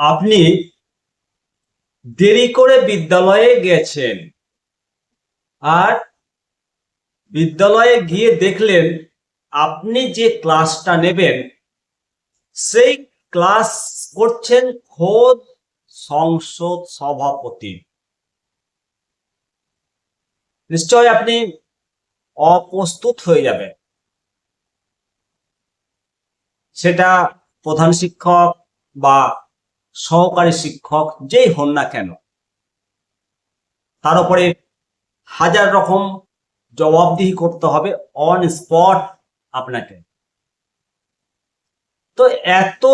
আপনি দেরি করে বিদ্যালয়ে গেছেন। আর বিদ্যালয়ে গিয়ে দেখলেন আপনি যে ক্লাসটা নেবেন, সেই ক্লাস করছেন খোদ সংসদ সভাপতি। নিশ্চয় আপনি অপ্রস্তুত হয়ে যাবেন। সেটা প্রধান শিক্ষক বা সহকারী শিক্ষক যেই হন না কেন। তার উপরে হাজার রকম জবাবদিহি করতে হবে অন স্পট আপনাকে। তো এত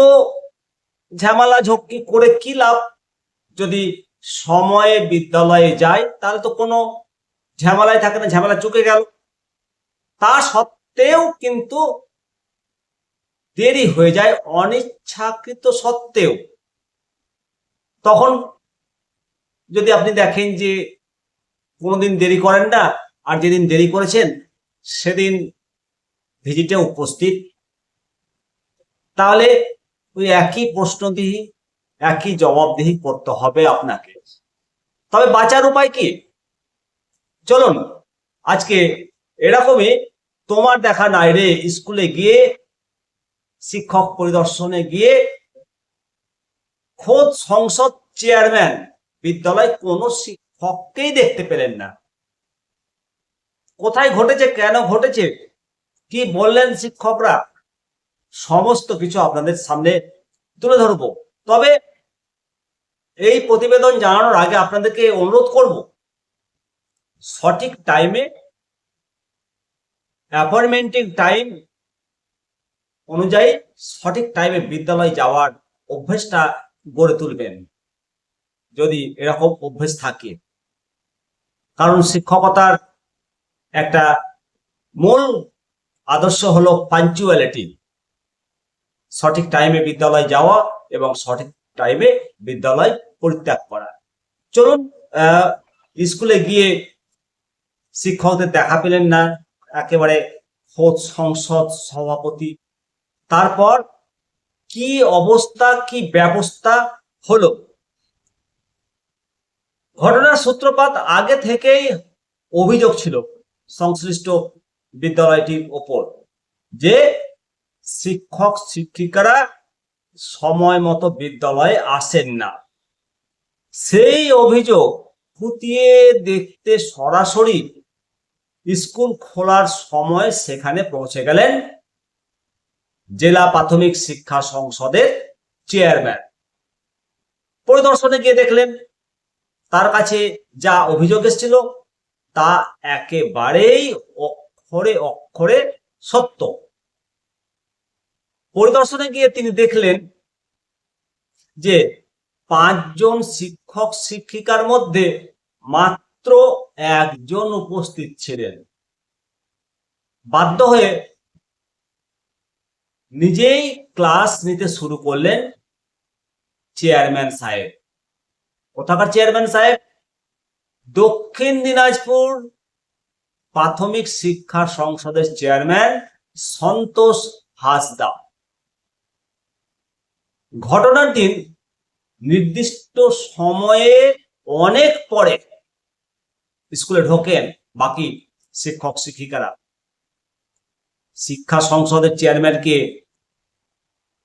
ঝামেলা ঝক্কি করে কি লাভ? যদি সময়ে বিদ্যালয়ে যায়, তাহলে তো কোনো ঝামেলায় থাকে না, ঝামেলা চুকে গেল। তা সত্ত্বেও কিন্তু দেরি হয়ে যায় অনিচ্ছাকৃত সত্ত্বেও। তখন যদি আপনি দেখেন যে কোনোদিন দেরি করেন না, আর যেদিন দেরি করেছেন, সেদিন ভিজিটে উপস্থিত, তাহলে ওই একই প্রশ্নদিহি, একই জবাবদিহি করতে হবে আপনাকে। তবে বাঁচার উপায় কি? চলুন, আজকে এরকমই তোমার দেখা নাই রে, স্কুলে গিয়ে, শিক্ষক পরিদর্শনে গিয়ে খোদ সংসদ চেয়ারম্যান বিদ্যালয় কোনো শিক্ষককেই দেখতে পেলেন না। কোথায় ঘটেছে, কেন ঘটেছে, কি বললেন শিক্ষকরা, সমস্ত কিছু আপনাদের সামনে তুলে ধরবো। তবে এই প্রতিবেদন জানানোর আগে আপনাদেরকে অনুরোধ করব, সঠিক টাইমে অ্যাপয়েন্টমেন্টিং টাইম অনুযায়ী সঠিক টাইমে বিদ্যালয় যাওয়ার অভ্যেসটা গড়ে তুলবেন। যদি এরকম অভ্যেস থাকে। কারণ শিক্ষকতার একটা মূল আদর্শ হলো পাঞ্চুয়ালিটি সঠিক টাইমে বিদ্যালয় যাওয়া এবং সঠিক টাইমে বিদ্যালয় পরিত্যাগ করা। চলুন স্কুলে গিয়ে শিক্ষকদের দেখা পেলেন না। একেবারে খোদ সংসদ সভাপতি। তারপর কি অবস্থা, কি ব্যবস্থা হলো? ঘটনার সূত্রপাত আগে থেকেই অভিযোগ ছিল সংশ্লিষ্ট বিদ্যালয়টির ওপর যে শিক্ষক, শিক্ষিকারা সময় মতো বিদ্যালয়ে আসেন না। সেই অভিযোগ খুঁটিয়ে দেখতে সরাসরি স্কুল খোলার সময় সেখানে পৌঁছে গেলেন জেলা প্রাথমিক শিক্ষা সংসদের চেয়ারম্যান। পরিদর্শনে গিয়ে দেখলেন, তার কাছে যা অভিযোগ এসেছিল তা একেবারেই অক্ষরে অক্ষরে সত্য। পরিদর্শনে গিয়ে তিনি দেখলেন যে পাঁচজন শিক্ষক শিক্ষিকার মধ্যে মাত্র একজন উপস্থিত ছিলেন। বাধ্য হয়ে নিজেই ক্লাস নিতে শুরু করলেন চেয়ারম্যান সাহেব। কোথাকার চেয়ারম্যান সাহেব? দক্ষিণ দিনাজপুর প্রাথমিক শিক্ষা সংসদের চেয়ারম্যান সন্তোষ হাসদা। ঘটনার দিন নির্দিষ্ট সময়ে অনেক পরে স্কুলে ঢোকেন বাকি শিক্ষক শিক্ষিকারা শিক্ষা সংসদের চেয়ারম্যানকে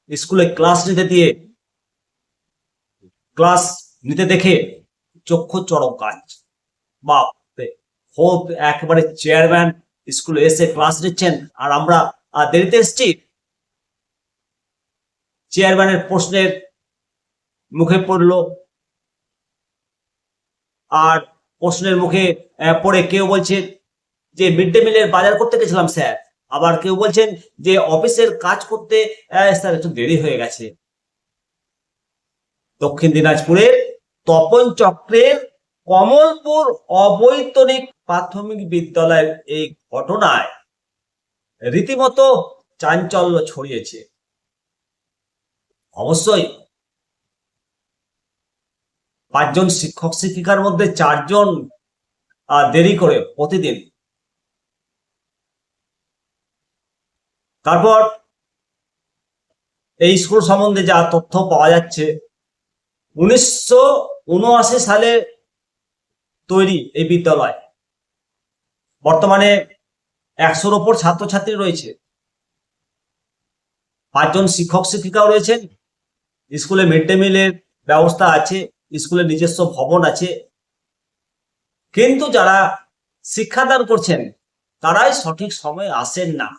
স্কুলে ক্লাস নিতে দিয়ে ক্লাস নিতে দেখে চক্ষু চড়ক কাজ বাপরে হোপ একেবারে চেয়ারম্যান স্কুলে এসে ক্লাস নিচ্ছেন। আর আমরা দেরিতে এসছি? চেয়ারম্যানের প্রশ্নের মুখে পড়ল। আর প্রশ্নের মুখে পড়ে কেউ বলছে যে মিড ডে মিলের বাজার করতে গেছিলাম, স্যার। আবার কেউ বলছেন যে অফিসের কাজ করতে স্যার, একটু দেরি হয়ে গেছে। দক্ষিণ দিনাজপুরের তপন চক্রের কমলপুর অবৈতনিক প্রাথমিক বিদ্যালয়ের এই ঘটনায় রীতিমতো চাঞ্চল্য ছড়িয়েছে। অবশ্যই পাঁচজন শিক্ষক শিক্ষিকার মধ্যে চারজন দেরি করে প্রতিদিন তারপর এই স্কুল সম্বন্ধে যা তথ্য পাওয়া যাচ্ছে, উনিশশো উনআশি সালে তৈরি এই বিদ্যালয়। বর্তমানে একশোর ওপর ছাত্রছাত্রী রয়েছে। পাঁচজন শিক্ষক, শিক্ষিকাও রয়েছেন। স্কুলে মিড ডে মিলের ব্যবস্থা আছে, স্কুলের নিজস্ব ভবন আছে। কিন্তু যারা শিক্ষাদান করছেন, তারাই সঠিক সময়ে আসেন না।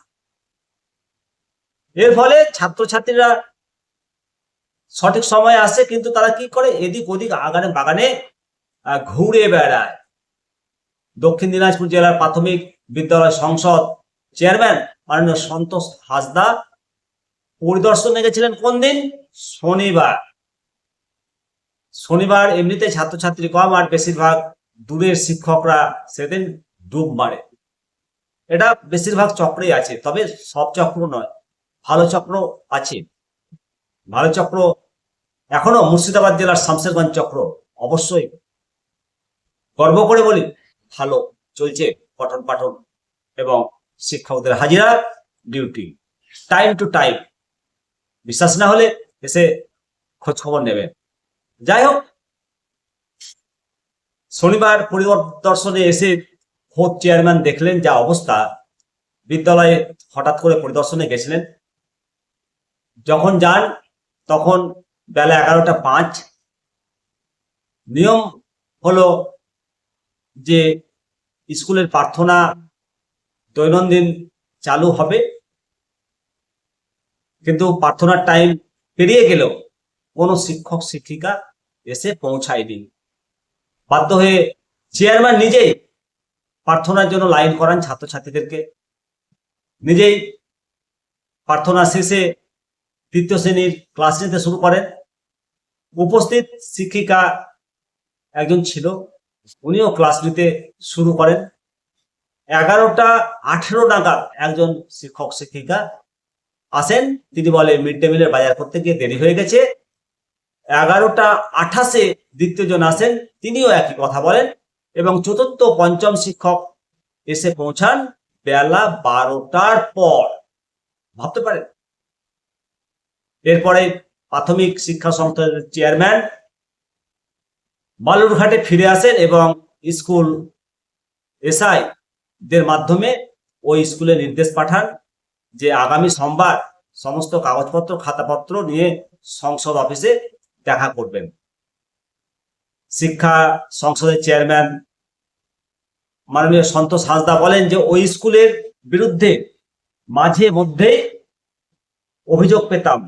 এর ফলে ছাত্রছাত্রীরা সঠিক সময়ে আসে, কিন্তু তারা কি করে? এদিক ওদিক আগানে বাগানে ঘুরে বেড়ায়। দক্ষিণ দিনাজপুর জেলার প্রাথমিক বিদ্যালয় সংসদ চেয়ারম্যান মাননীয় সন্তোষ হাসদা পরিদর্শনে গেছিলেন কোন দিন? শনিবার। শনিবার এমনিতে ছাত্রছাত্রী কম আর বেশিরভাগ দূরের শিক্ষকরা সেদিন ডুব মারে। এটা বেশিরভাগ চক্রেই আছে, তবে সব চক্র নয়। ভালো চক্র আছে। ভালো চক্র এখনও মুর্শিদাবাদ জেলার শামসেরগঞ্জ চক্র অবশ্যই গর্ব করে বলি, ভালো চলছে পঠন পাঠন এবং শিক্ষকদের হাজিরা ডিউটি টাইম টু টাইম বিশ্বাস না হলে এসে খোঁজ খবর নেবেন যাই হোক, শনিবার পরিদর্শনে এসে খোদ চেয়ারম্যান দেখলেন যা অবস্থা। বিদ্যালয়ে হঠাৎ করে পরিদর্শনে গেছিলেন। যখন যান, তখন বেলা এগারোটা পাঁচ। নিয়ম হলো যে স্কুলের প্রার্থনা দৈনন্দিন চালু হবে। কিন্তু প্রার্থনার টাইম পেরিয়ে গেলেও কোনো শিক্ষক, শিক্ষিকা এসে পৌঁছায়নি। বাধ্য হয়ে চেয়ারম্যান নিজেই প্রার্থনার জন্য লাইন করান ছাত্রছাত্রীদেরকে। নিজেই প্রার্থনা শেষে তৃতীয় শ্রেণির ক্লাস নিতে শুরু করেন। উপস্থিত শিক্ষিকা একজন ছিল, উনিও ক্লাস নিতে শুরু করেন। এগারোটা আঠেরো নাগাদ একজন শিক্ষক, শিক্ষিকা আসেন। তিনি বলে মিড ডে মিলের বাজার করতে গিয়ে দেরি হয়ে গেছে। এগারোটা আঠাশে দ্বিতীয় জন আসেন, তিনিও একই কথা বলেন এবং চতুর্থ, পঞ্চম শিক্ষক এসে পৌঁছান বেলা বারোটার পর। ভাবতে পারেন এরপরে প্রাথমিক শিক্ষা সংস্থার চেয়ারম্যান বালুরঘাটে ফিরে আসেন এবং স্কুল এসআই দের মাধ্যমে ওই স্কুলে নির্দেশ পাঠান যে আগামী সোমবার সমস্ত কাগজপত্র, খাতাপত্র নিয়ে সংসদ অফিসে দেখা করবেন। শিক্ষা সংসদের চেয়ারম্যান মাননীয় সন্তোষ হাসদা বলেন যে ওই স্কুলের বিরুদ্ধে মাঝে মধ্যে অভিযোগ পেতাম।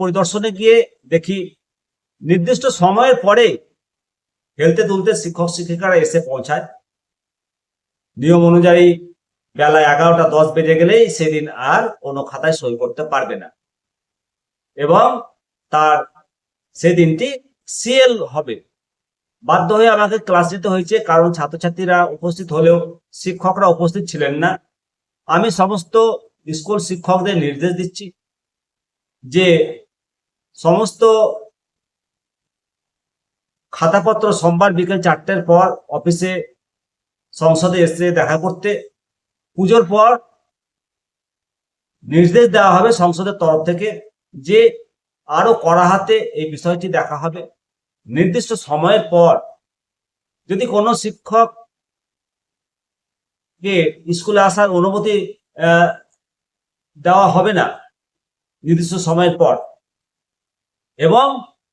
পরিদর্শনে গিয়ে দেখি নির্দিষ্ট সময়ের পরে হেলতে তুলতে শিক্ষক শিক্ষিকারা এসে পৌঁছায়। নিয়ম অনুযায়ী বেলা এগারোটা দশ বেজে গেলেই সেদিন আর কোনো খাতায় সই করতে পারবে না। এবং তার সেদিনটি সিএল হবে। বাধ্য হয়ে আমাকে ক্লাস নিতে হয়েছে, কারণ ছাত্রছাত্রীরা উপস্থিত হলেও শিক্ষকরা উপস্থিত ছিলেন না। আমি সমস্ত স্কুল শিক্ষকদের নির্দেশ দিচ্ছি। যে সমস্ত খাতাপত্র সোমবার বিকেল চারটের পর অফিসে সংসদে এসে দেখা করতে, পুজোর পর নির্দেশ দেওয়া হবে সংসদের তরফ থেকে যে আরও কড়া হাতে এই বিষয়টি দেখা হবে। নির্দিষ্ট সময়ের পর যদি কোনো শিক্ষক কে স্কুলে আসার অনুমতি দেওয়া হবে না নির্দিষ্ট সময়ের পর। এবং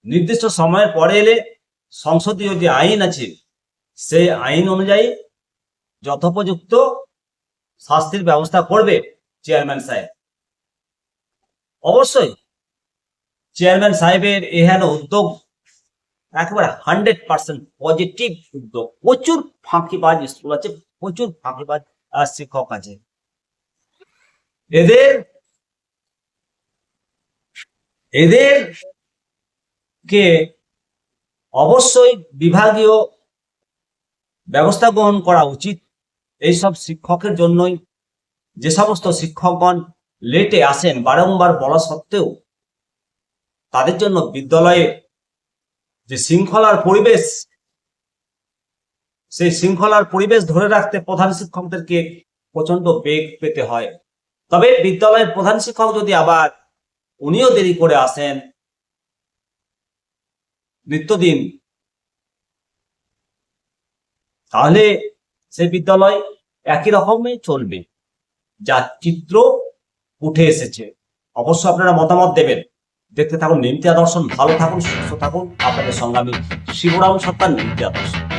নির্দিষ্ট সময়ের পরে এলে সংসদীয় যে আইন আছে সেই আইন অনুযায়ী যথোপযুক্ত শাস্তির ব্যবস্থা করবে চেয়ারম্যান সাহেব। অবশ্যই চেয়ারম্যান সাহেবের এহেন উদ্যোগ একেবারে হান্ড্রেড পার্সেন্ট পজিটিভ উদ্যোগ। প্রচুর ফাঁকিবাজ স্কুল আছে, প্রচুর ফাঁকিবাজ শিক্ষক আছে। এদের এদের কে অবশ্যই বিভাগীয় ব্যবস্থা গ্রহণ করা উচিত। এইসব শিক্ষকের জন্যই যে সমস্ত শিক্ষকগণ লেটে আসেন বারংবার বলা সত্ত্বেও তাদের জন্য বিদ্যালয়ে যে শৃঙ্খলার পরিবেশ, সেই শৃঙ্খলার পরিবেশ ধরে রাখতে প্রধান শিক্ষকদেরকে প্রচণ্ড বেগ পেতে হয়। তবে বিদ্যালয়ের প্রধান শিক্ষক যদি আবার উনিও দেরি করে আসেন। নিত্যদিন। তাহলে সেই বিদ্যালয় একই রকমই চলবে। যার চিত্র উঠে এসেছে। অবশ্য আপনারা মতামত দেবেন। দেখতে থাকুন নিমতিয়া দর্শন, ভালো থাকুন, সুস্থ থাকুন। আপনাদের সঙ্গে আমি শিবরাম সত্তার নিমতিয়া দর্শন।